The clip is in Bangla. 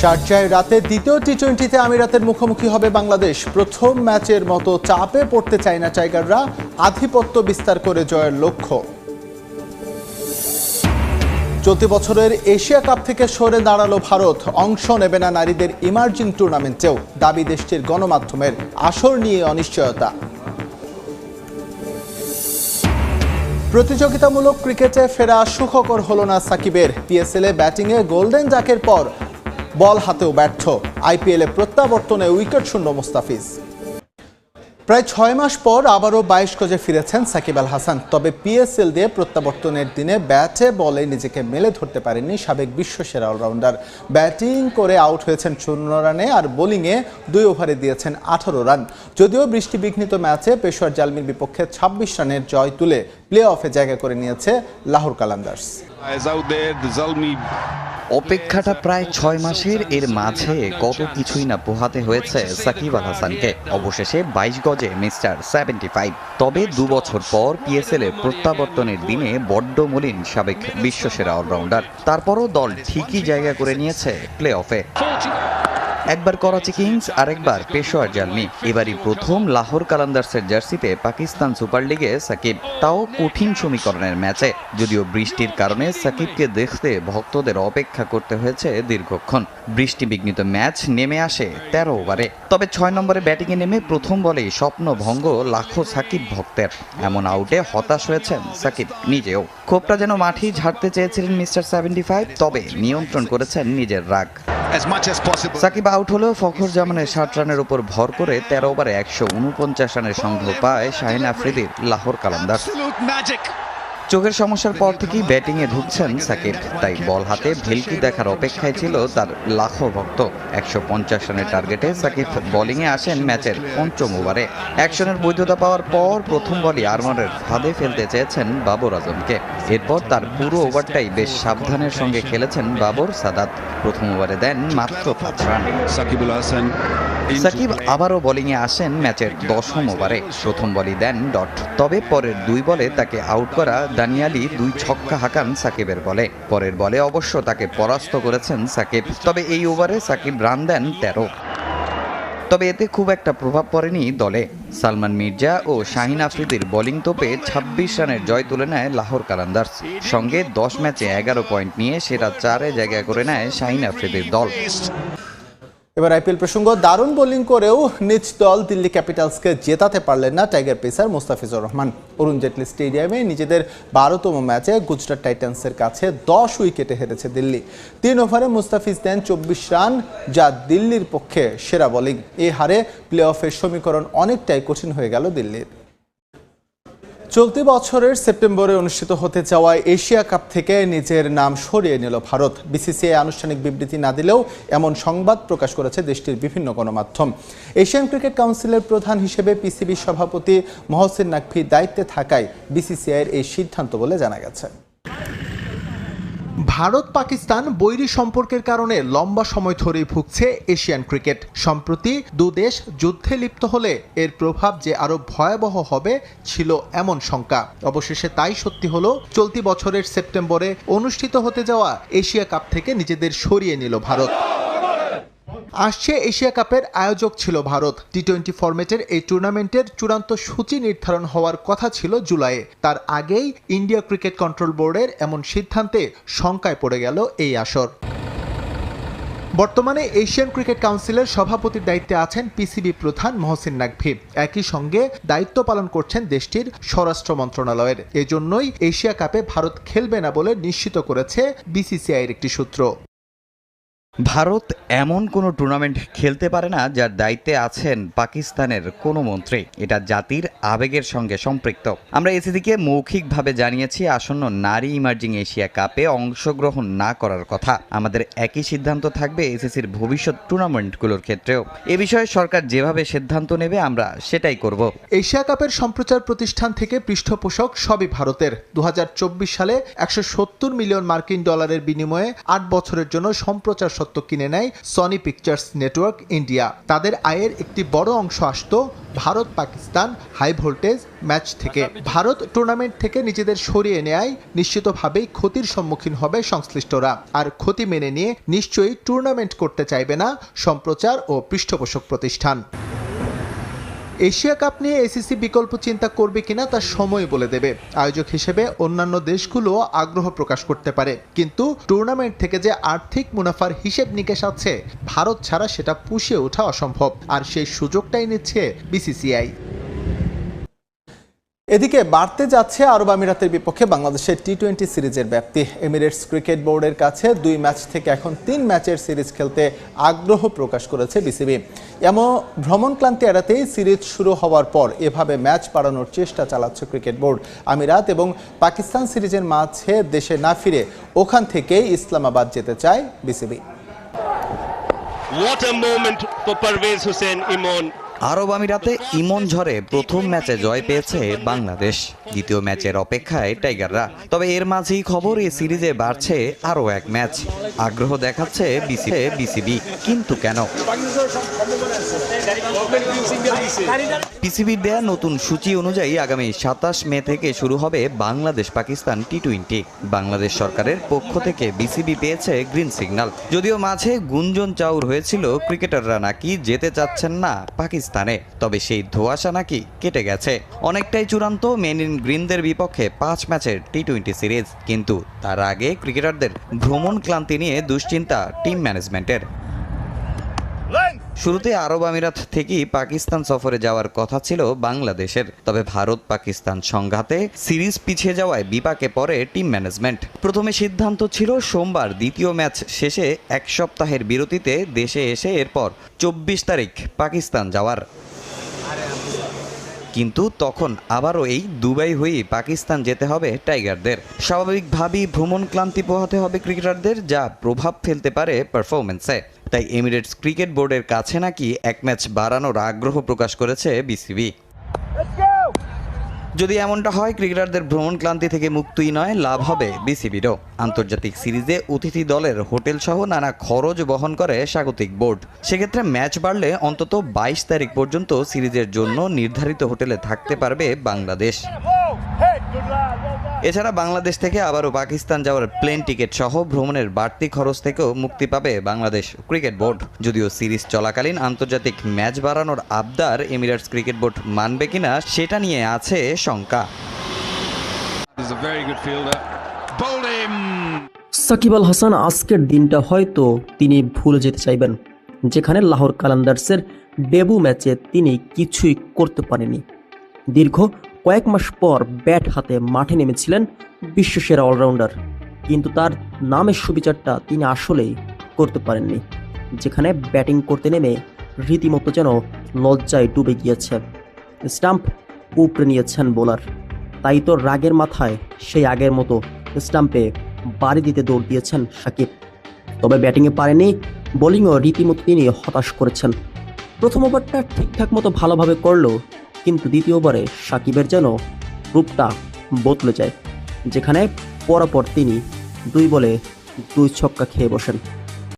শারজায় রাতে দ্বিতীয় টি টোয়েন্টিতে আমিরাতের মুখোমুখি হবে বাংলাদেশ। প্রথম ম্যাচের মতো চাপে পড়তে চায় না টাইগাররা। আধিপত্য বিস্তার করে জয়ের লক্ষ্য। চলতি বছরের এশিয়া কাপ থেকে সরে দাঁড়াল ভারত। অংশ নেবে না নারীদের ইমার্জিং টুর্নামেন্টেও। দাবি দেশটির গণমাধ্যমের আসর নিয়ে অনিশ্চয়তা। প্রতিযোগিতামূলক ক্রিকেটে ফেরা সুখকর হল না সাকিবের। পিএসএলে ব্যাটিংয়ে গোল্ডেন জাকের পর বল হাতেও ব্যর্থ। আইপিএলে প্রত্যাবর্তনে উইকেট শূন্য মুস্তাফিজ। প্রায় ছয় মাস পর আবারও বাইশ গজে ফিরেছেন সাকিব আল হাসান। তবে পিএসএল দিয়ে প্রত্যাবর্তনের দিনে ব্যাটে বলে নিজেকে মেলে ধরতে পারেননি সাবেক বিশ্বসেরা অলরাউন্ডার। ব্যাটিং করে আউট হয়েছেন শূন্য রানে আর বোলিংয়ে দুই ওভারে দিয়েছেন আঠারো রান। যদিও বৃষ্টি বিঘ্নিত ম্যাচে পেশোয়ার জালমির বিপক্ষে ছাব্বিশ রানের জয় তুলে প্লে অফে জায়গা করে নিয়েছে লাহোর কালান্দার্স। অপেক্ষাটা প্রায় ছয় মাসের, এর মাঝে কত কিছুই না পোহাতে হয়েছে সাকিব আল হাসানকে। অবশেষে বাইশ গজে মিস্টার সেভেন্টি ফাইভ। তবে দু বছর পর পিএসএল এর প্রত্যাবর্তনের দিনে বড্ড মলিন সাবেক বিশ্বসেরা অলরাউন্ডার। তারপরও দল ঠিকই জায়গা করে নিয়েছে প্লে অফে একবার করাচি কিংস, আরেকবার পেশোয়ার জালমি এবারই প্রথম লাহোর কালান্দার্সের জার্সিতে পাকিস্তান সুপার লিগে সাকিব। তাও কঠিন সমীকরণের ম্যাচে, যদিও বৃষ্টির কারণে সাকিবকে দেখতে ভক্তদের অপেক্ষা করতে হয়েছে দীর্ঘক্ষণ। বৃষ্টি বিঘ্নিত ম্যাচ নেমে আসে তেরো ওভারে। তবে ছয় নম্বরে ব্যাটিংয়ে নেমে প্রথম বলেই স্বপ্ন ভঙ্গ লাখো সাকিব ভক্তের। এমন আউটে হতাশ হয়েছেন সাকিব নিজেও। ক্ষোভটা যেন মাঠেই ঝাড়তে চেয়েছিলেন মিস্টার সেভেন্টি ফাইভ, তবে নিয়ন্ত্রণ করেছেন নিজের রাগ। সাকিব আউট হলেও ফখর জামানের ষাট রানের উপর ভর করে তেরো ওভারে একশো উনপঞ্চাশ রানের সংগ্রহ পায় শাহিন আফ্রিদির লাহোর কালান্দার magic. চোখের সমস্যার পর থেকেই ব্যাটিংয়ে ঢুকছেন সাকিব। তাই বল হাতে ভেলকি দেখার অপেক্ষায় ছিল তার লাখো ভক্ত। একশো পঞ্চাশ রানের টার্গেটে সাকিব বোলিংয়ে আসেন ম্যাচের পঞ্চম ওভারে। অ্যাকশনের বৈধতা পাওয়ার পর প্রথম বলই আরমারের ফাঁদে ফেলতে চেয়েছেন বাবর আজমকে। এরপর তার পুরো ওভারটাই বেশ সাবধানের সঙ্গে খেলেছেন বাবর সাদাত। প্রথম ওভারে দেন মাত্র পাঁচ রান। Hasan. into সাকিব আবারও বোলিংয়ে আসেন ম্যাচের দশম ওভারে। প্রথম বলই দেন ডট, তবে পরের দুই বলে তাকে আউট করা দানিয়ালি দুই ছক্কা হাঁকান সাকিবের বলে। পরের বলে অবশ্য তাকে পরাস্ত করেছেন সাকিব, তবে এই ওভারে সাকিব রান দেন তেরো। তবে এতে খুব একটা প্রভাব পড়েনি দলে। সালমান মির্জা ও শাহিন আফ্রিদির বোলিং তোপে ছাব্বিশ রানের জয় তুলে নেয় লাহোর কালান্দার্স সঙ্গে দশ ম্যাচে এগারো পয়েন্ট নিয়ে সেরা চারে জায়গা করে নেয় শাহিন আফ্রিদির দল। এবার আইপিএল প্রসঙ্গ, দারুণ বোলিং করেও নিজ দল দিল্লি ক্যাপিটালসকে জেতাতে পারলেন না টাইগার পেসার মোস্তাফিজুর রহমান। অরুণ জেটলি স্টেডিয়ামে নিজেদের বারোতম ম্যাচে গুজরাট টাইটান্সের কাছে দশ উইকেটে হেরেছে দিল্লি। তিন ওভারে মুস্তাফিজ দেন চব্বিশ রান, যা দিল্লির পক্ষে সেরা বোলিং এ হারে প্লে অফের সমীকরণ অনেকটাই কঠিন হয়ে গেল দিল্লির। চলতি বছরের সেপ্টেম্বরে অনুষ্ঠিত হতে যাওয়া এশিয়া কাপ থেকে নিজের নাম সরিয়ে নিল ভারত। বিসিসিআই আনুষ্ঠানিক বিবৃতি না দিলেও এমন সংবাদ প্রকাশ করেছে দেশটির বিভিন্ন গণমাধ্যম। এশিয়ান ক্রিকেট কাউন্সিলের প্রধান হিসেবে পিসিবি সভাপতি মহসিন নাকভি দায়িত্বে থাকায় বিসিসিআইয়ের এই সিদ্ধান্ত বলে জানা গেছে। ভারত পাকিস্তান বৈরী সম্পর্কের কারণে লম্বা সময় ধরেই ভুগছে এশিয়ান ক্রিকেট। সম্প্রতি দুদেশ যুদ্ধে লিপ্ত হলে এর প্রভাব যে আরও ভয়াবহ হবে ছিল এমন শঙ্কা। অবশেষে তাই সত্যি হল, চলতি বছরের সেপ্টেম্বরে অনুষ্ঠিত হতে যাওয়া এশিয়া কাপ থেকে নিজেদের সরিয়ে নিল ভারত। আসছে এশিয়া কাপের আয়োজক ছিল ভারত। টি টোয়েন্টি ফরম্যাটের এই টুর্নামেন্টের চূড়ান্ত সূচি নির্ধারণ হওয়ার কথা ছিল জুলাইয়ে। তার আগেই ইন্ডিয়া ক্রিকেট কন্ট্রোল বোর্ডের এমন সিদ্ধান্তে শঙ্কায় পড়ে গেল এই আসর। বর্তমানে এশিয়ান ক্রিকেট কাউন্সিলের সভাপতির দায়িত্বে আছেন পিসিবি প্রধান মহসিন নাকভি। একই সঙ্গে দায়িত্ব পালন করছেন দেশটির স্বরাষ্ট্র মন্ত্রণালয়ের। এজন্যই এশিয়া কাপে ভারত খেলবে না বলে নিশ্চিত করেছে বিসিসিআইয়ের একটি সূত্র। ভারত এমন কোনো টুর্নামেন্ট খেলতে পারে না যার দায়িত্বে আছেন পাকিস্তানের কোনো মন্ত্রী। এটা জাতির আবেগের সঙ্গে সম্পৃক্ত। আমরা এসিসিকে মৌখিকভাবে জানিয়েছি, আসন্ন নারী ইমার্জিং এশিয়া কাপে অংশগ্রহণ না করার কথা। আমাদের একই সিদ্ধান্ত থাকবে এসিসির ভবিষ্যৎ টুর্নামেন্টগুলোর ক্ষেত্রেও। এ বিষয়ে সরকার যেভাবে সিদ্ধান্ত নেবে, আমরা সেটাই করব। এশিয়া কাপের সম্প্রচার প্রতিষ্ঠান থেকে পৃষ্ঠপোষক সবই ভারতের। দু হাজার চব্বিশ সালে একশো সত্তর মিলিয়ন মার্কিন ডলারের বিনিময়ে আট বছরের জন্য সম্প্রচার দত্তক কিনে নেয় সনি পিকচার্স নেটওয়ার্ক ইন্ডিয়া তাদের আয়ের একটি বড় অংশ আসত Bharat Pakistan high voltage match থেকে। ভারত টুর্নামেন্ট থেকে নিজেদের সরিয়ে নেয় নিশ্চিতভাবেই ক্ষতির সম্মুখীন হবে সংশ্লিষ্টরা। আর ক্ষতি মেনে নিয়ে নিশ্চয়ই টুর্নামেন্ট করতে চাইবে না সম্প্রচার ও পৃষ্ঠপোষক প্রতিষ্ঠান। এশিয়া কাপ নিয়ে এসিসি বিকল্প চিন্তা করবে কিনা তা সময় বলে দেবে। আয়োজক হিসেবে অন্যান্য দেশগুলো আগ্রহ প্রকাশ করতে পারে। কিন্তু টুর্নামেন্ট থেকে যে আর্থিক মুনাফার হিসেব নিকেশ আছে, ভারত ছাড়া সেটা পুষিয়ে ওঠা অসম্ভব। আর সেই সুযোগটাই নিচ্ছে বিসিসিআই এদিকে বাড়তে যাচ্ছে আরব আমিরাতের বিপক্ষে বাংলাদেশের টি টোয়েন্টি সিরিজের ব্যাপ্তি। এমিরেটস ক্রিকেট বোর্ডের কাছে দুই ম্যাচ থেকে এখন তিন ম্যাচের সিরিজ খেলতে আগ্রহ প্রকাশ করেছে বিসিবি। এমন ভ্রমণ ক্লান্তি এড়াতেই সিরিজ শুরু হওয়ার পর এভাবে ম্যাচ বাড়ানোর চেষ্টা চালাচ্ছে ক্রিকেট বোর্ড। আমিরাত এবং পাকিস্তান সিরিজের মাঝে দেশে না ফিরে ওখান থেকেই ইসলামাবাদ যেতে চায় BCB. What a moment for Parvez Hussein Imon. আরব আমিরাতে ইমন ঝড়ে প্রথম ম্যাচে জয় পেয়েছে বাংলাদেশ। দ্বিতীয় ম্যাচের অপেক্ষায় টাইগাররা। তবে এর মাঝেই খবর, এই সিরিজে বাড়ছে আরও এক ম্যাচ। আগ্রহ দেখাচ্ছে বিসিবি বিসিবি। কিন্তু কেন? পিসিবির দেয়া নতুন সূচি অনুযায়ী আগামী সাতাশ মে থেকে শুরু হবে বাংলাদেশ পাকিস্তান টি টোয়েন্টি বাংলাদেশ সরকারের পক্ষ থেকে বিসিবি পেয়েছে গ্রিন সিগন্যাল। যদিও মাঝে গুঞ্জন চাউর হয়েছিল, ক্রিকেটাররা নাকি যেতে চাচ্ছেন না পাকিস্তানে। তবে সেই ধোয়াশা নাকি কেটে গেছে। অনেকটাই চূড়ান্ত মেন ইন গ্রিনদের বিপক্ষে পাঁচ ম্যাচের টি টোয়েন্টি সিরিজ, কিন্তু তার আগে ক্রিকেটারদের ভ্রমণ ক্লান্তি নিয়ে দুশ্চিন্তা টিম ম্যানেজমেন্টের। শুরুতে আরব আমিরাত থেকেই পাকিস্তান সফরে যাওয়ার কথা ছিল বাংলাদেশের। তবে ভারত পাকিস্তান সংঘাতে সিরিজ পিছিয়ে যাওয়ায় বিপাকে পড়ে টিম ম্যানেজমেন্ট। প্রথমে সিদ্ধান্ত ছিল সোমবার দ্বিতীয় ম্যাচ শেষে এক সপ্তাহের বিরতিতে দেশে এসে এরপর চব্বিশ তারিখ পাকিস্তান যাওয়ার। কিন্তু তখন আবারও এই দুবাই হয়েই পাকিস্তান যেতে হবে টাইগারদের। স্বাভাবিকভাবেই ভ্রমণ ক্লান্তি পোহাতে হবে ক্রিকেটারদের, যা প্রভাব ফেলতে পারে পারফরমেন্সে তাই এমিরেটস ক্রিকেট বোর্ডের কাছে নাকি এক ম্যাচ বাড়ানোর আগ্রহ প্রকাশ করেছে বিসিবি। যদি এমনটা হয় ক্রিকেটারদের ভ্রমণ ক্লান্তি থেকে মুক্তই নয় লাভ হবে বিসিবিরও। আন্তর্জাতিক সিরিজে অতিথি দলের হোটেল সহ নানা খরচ বহন করে স্বাগতিক বোর্ড। সেক্ষেত্রে ম্যাচ বাড়লে অন্তত বাইশ তারিখ পর্যন্ত সিরিজের জন্য নির্ধারিত হোটেলে থাকতে পারবে বাংলাদেশ। এছাড়া বাংলাদেশ থেকে আবারও পাকিস্তান যাওয়ার প্লেন টিকিট সহ ভ্রমণের বাড়তি খরচ থেকেও মুক্তি পাবে বাংলাদেশ ক্রিকেট বোর্ড। যদিও সিরিজ চলাকালীন আন্তর্জাতিক ম্যাচ বাড়ানোর আবদার এমিরেটস ক্রিকেট বোর্ড মানবে কিনা সেটা নিয়ে আছে শঙ্কা. সাকিব আল হাসান আজকের দিনটা হয়তো তিনি ভুলে যেতে চাইবেন। যেখানে লাহোর কালান্দার্সের ডেবু ম্যাচে তিনি কিছুই করতে পারেনি দীর্ঘ কয়েক মাস পর ব্যাট হাতে মাঠে নেমেছিলেন বিশ্বসেরা অলরাউন্ডার। কিন্তু তার নামের সুবিচারটা তিনি আসলেই করতে পারেননি, যেখানে ব্যাটিং করতে নেমে রীতিমতো যেন লজ্জায় ডুবে গিয়েছে। স্টাম্প উপড়ে নিয়েছেন বোলার। তাই তো রাগের মাথায় সেই আগের মতো স্টাম্পে বাড়ি দিতে দৌড় দিয়েছেন সাকিব। তবে ব্যাটিংয়ে পারেনি বোলিংও রীতিমতো তিনি হতাশ করেছেন। প্রথম ওভারটা ঠিকঠাক মতো ভালোভাবে করল কিন্তু দ্বিতীয়বারে সাকিবের যেন রূপটা বদলে যায়, যেখানে পরপর তিনি দুই বলে দুই ছক্কা খেয়ে বসেন।